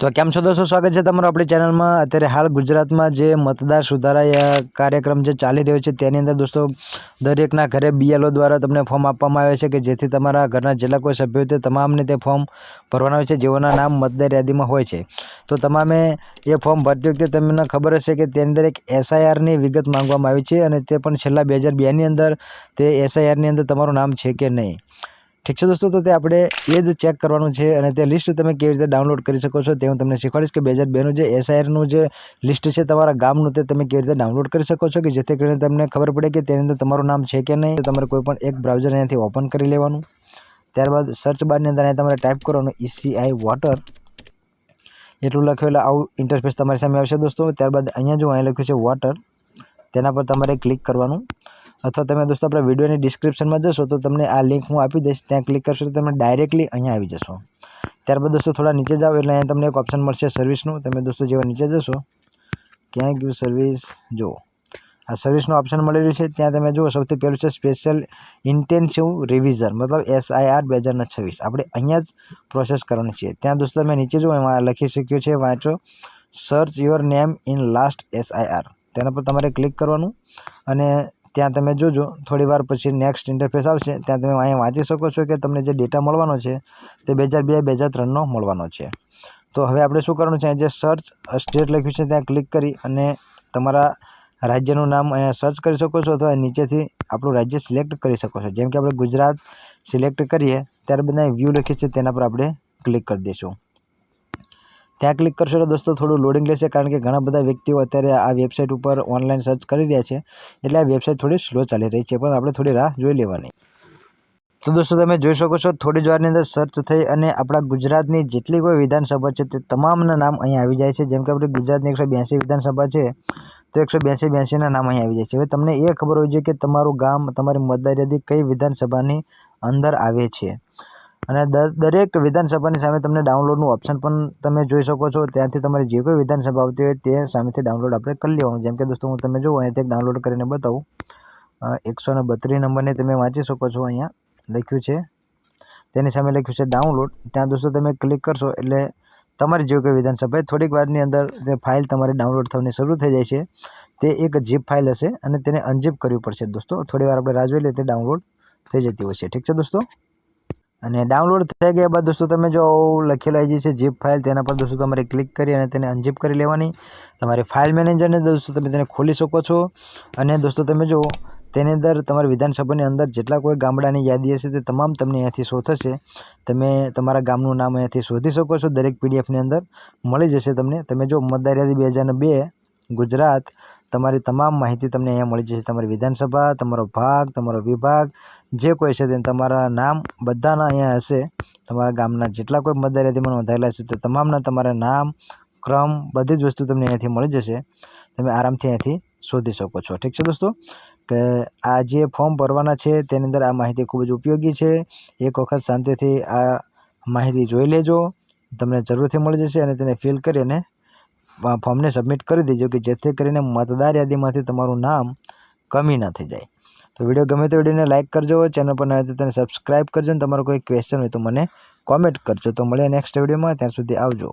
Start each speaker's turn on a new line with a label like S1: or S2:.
S1: તો કેમ છો દોસ્તો? સ્વાગત છે તમારું આપણી ચેનલમાં. અત્યારે હાલ ગુજરાતમાં જે મતદાર સુધારા કાર્યક્રમ જે ચાલી રહ્યો છે, તેની અંદર દોસ્તો, દરેકના ઘરે બીએલઓ દ્વારા તમને ફોર્મ આપવામાં આવે છે કે જેથી તમારા ઘરના જેટલા કોઈ સભ્યો તે તમામને તે ફોર્મ ભરવાના હોય છે, જેઓના નામ મતદાર યાદીમાં હોય છે. તો તમામે એ ફોર્મ ભરતી વખતે તમને ખબર હશે કે તેની અંદર એક એસઆઈઆરની વિગત માંગવામાં આવી છે અને તે પણ છેલ્લા બે હજાર બેની અંદર તે એસઆઈઆરની અંદર તમારું નામ છે કે નહીં. ઠીક છે દોસ્તો, તો તે આપણે એ જ ચેક કરવાનું છે અને તે લિસ્ટ તમે કેવી રીતે ડાઉનલોડ કરી શકો છો તે હું તમને શીખવાડીશ કે બે હજાર બેનું જે એસઆઈઆરનું જે લિસ્ટ છે તમારા ગામનું તે તમે કેવી રીતે ડાઉનલોડ કરી શકો છો કે જેથી કરીને તમને ખબર પડે કે તેની અંદર તમારું નામ છે કે નહીં તમારે કોઈ પણ એક બ્રાઉઝર અહીંયાથી ઓપન કરી લેવાનું. ત્યારબાદ સર્ચ બારની અંદર અહીંયા તમારે ટાઈપ કરવાનું ઈસીઆઈ વોટર એટલું લખેલું આવું ઇન્ટરફેસ તમારી સામે આવશે દોસ્તો. ત્યારબાદ અહીંયા જો અહીંયા લખ્યું છે વોટર તેના પર તમારે ક્લિક કરવાનું. અથવા તમે દોસ્તો આપણા વિડીયોની ડિસ્ક્રિપ્શનમાં જશો તો તમને આ લિંક હું આપી દઈશ. ત્યાં ક્લિક કરશો તો તમે ડાયરેક્ટલી અહીંયા આવી જશો. ત્યારબાદ દોસ્તો થોડા નીચે જાઓ એટલે અહીંયા તમને એક ઓપ્શન મળશે સર્વિસનું તમે દોસ્તો જેવા નીચે જશો ક્યાં ગયું સર્વિસ જુઓ. આ સર્વિસનું ઓપ્શન મળી રહ્યું છે. ત્યાં તમે જુઓ સૌથી પહેલું છે સ્પેશિયલ ઇન્ટેન્સિવ રિવિઝન મતલબ એસઆઈઆર બે હજારના છવ્વીસ. આપણે અહીંયા જ પ્રોસેસ કરવાની છે. ત્યાં દોસ્તો તમે નીચે જુઓ, એમાં લખી શક્યો છે, વાંચો. Search your name in last SIR તેના પર તમારે ક્લિક કરવાનું અને ત્યાં તમે જોજો થોડી વાર પછી નેક્સ્ટ ઇન્ટરફેસ આવશે, ત્યાં તમે અહીંયા વાંચી શકો છો કે તમને જે ડેટા મળવાનો છે, તે બે હજાર બે બે હજાર ત્રણનો મળવાનો છે. તો હવે આપણે શું કરવાનું છે જે સર્ચ સ્ટેટ લખ્યું છે, ત્યાં ક્લિક કરી અને તમારા રાજ્યનું નામ અહીંયા સર્ચ કરી શકો છો અથવા નીચેથી આપણું રાજ્ય સિલેક્ટ કરી શકો છો. જેમ કે આપણે ગુજરાત સિલેક્ટ કરીએ ત્યારબાદ અહીં વ્યૂ લખીએ છીએ તેના પર આપણે ક્લિક કરી દઈશું. ત્યાં ક્લિક કરશો તો દોસ્તો થોડું લોડિંગ લેશે, કારણ કે ઘણા બધા વ્યક્તિઓ અત્યારે આ વેબસાઇટ ઉપર ઓનલાઈન સર્ચ કરી રહ્યા છે. એટલે આ વેબસાઇટ થોડી સ્લો ચાલી રહી છે, પણ આપણે થોડી રાહ જોઈ લેવાની. તો દોસ્તો તમે જોઈ શકો છો, થોડી જ વારની અંદર સર્ચ થઈ અને આપણા ગુજરાતની જેટલી કોઈ વિધાનસભા છે તે તમામના નામ અહીંયા આવી જાય છે. જેમ કે આપણી ગુજરાતની એકસો બ્યાસી વિધાનસભા છે, તો એકસો બ્યાસી બ્યાસીના નામ અહીંયા આવી જાય છે. હવે તમને એ ખબર હોય છે કે તમારું ગામ, તમારી મતદાર યાદી કઈ વિધાનસભાની અંદર આવે છે. અને દરેક વિધાનસભાની સામે તમને ડાઉનલોડનું ઓપ્શન પણ તમે જોઈ શકો છો. ત્યાંથી તમારી જે કોઈ વિધાનસભા આવતી હોય તે સામેથી ડાઉનલોડ આપણે કરી લેવાનું. જેમ કે દોસ્તો, હું તમે જુઓ અહીંયાથી ડાઉનલોડ કરીને બતાવું. એકસો ને બત્રીસ નંબરને તમે વાંચી શકો છો અહીંયા. લખ્યું છે. તેની સામે લખ્યું છે ડાઉનલોડ ત્યાં દોસ્તો તમે ક્લિક કરશો એટલે તમારી જે કોઈ વિધાનસભા થોડીક વારની અંદર તે ફાઇલ તમારી ડાઉનલોડ થવાની શરૂ થઈ જાય છે. તે એક જીપ ફાઇલ હશે અને તેને અનજીપ કરવી પડશે દોસ્તો. થોડી આપણે રાહ જોઈ લઈએ, તે ડાઉનલોડ થઈ જતી હોય છે. ઠીક છે દોસ્તો? અને ડાઉનલોડ થઈ ગયા બાદ દોસ્તો તમે જો લખેલું આવી છે જીપ ફાઇલ તેના પર દોસ્તો તમારે ક્લિક કરી અને તેને અનજીપ કરી લેવાની. તમારી ફાઇલ મેનેજરને દોસ્તો તમે તેને ખોલી શકો છો. અને દોસ્તો તમે જુઓ તેની અંદર તમારી વિધાનસભાની અંદર જેટલા કોઈ ગામડાની યાદી હશે તે તમામ તમને અહીંયાથી શો થશે. તમે તમારા ગામનું નામ અહીંયાથી શોધી શકો છો. દરેક પીડીએફની અંદર મળી જશે તમને. તમે જો મતદાર યાદી બે ગુજરાત તમારી તમામ માહિતી તમને અહીંયા મળી જશે. તમારી વિધાનસભા, તમારો ભાગ, તમારો વિભાગ, જે કોઈ છે તે તમારા નામ બધાના અહીંયા હશે. તમારા ગામના જેટલા કોઈ મતદાર યાદીમાં નોંધાયેલા છે તે તમામના તમારા નામ, ક્રમ, બધી જ વસ્તુ તમને અહીંયાથી મળી જશે. તમે આરામથી અહીંયાથી શોધી શકો છો. ઠીક છે દોસ્તો? કે આ જે ફોર્મ ભરવાના છે તેની અંદર આ માહિતી ખૂબ જ ઉપયોગી છે. એક વખત શાંતિથી આ માહિતી જોઈ લેજો. તમને જરૂરથી મળી જશે અને તેને ફિલ કરી અને ફોર્મને સબમિટ કરી દેજો કે જેથી કરીને મતદાર યાદીમાંથી તમારું નામ કમી ન થઈ જાય. તો વીડિયો ગમે તો વિડીયોને લાઇક કરજો ચેનલ પર નવા તો તેને સબસ્ક્રાઈબ કરજો અને તમારો કોઈ ક્વેશ્ચન હોય તો મને કોમેન્ટ કરજો. તો મળીએ નેક્સ્ટ વિડીયોમાં, ત્યાં સુધી આવજો.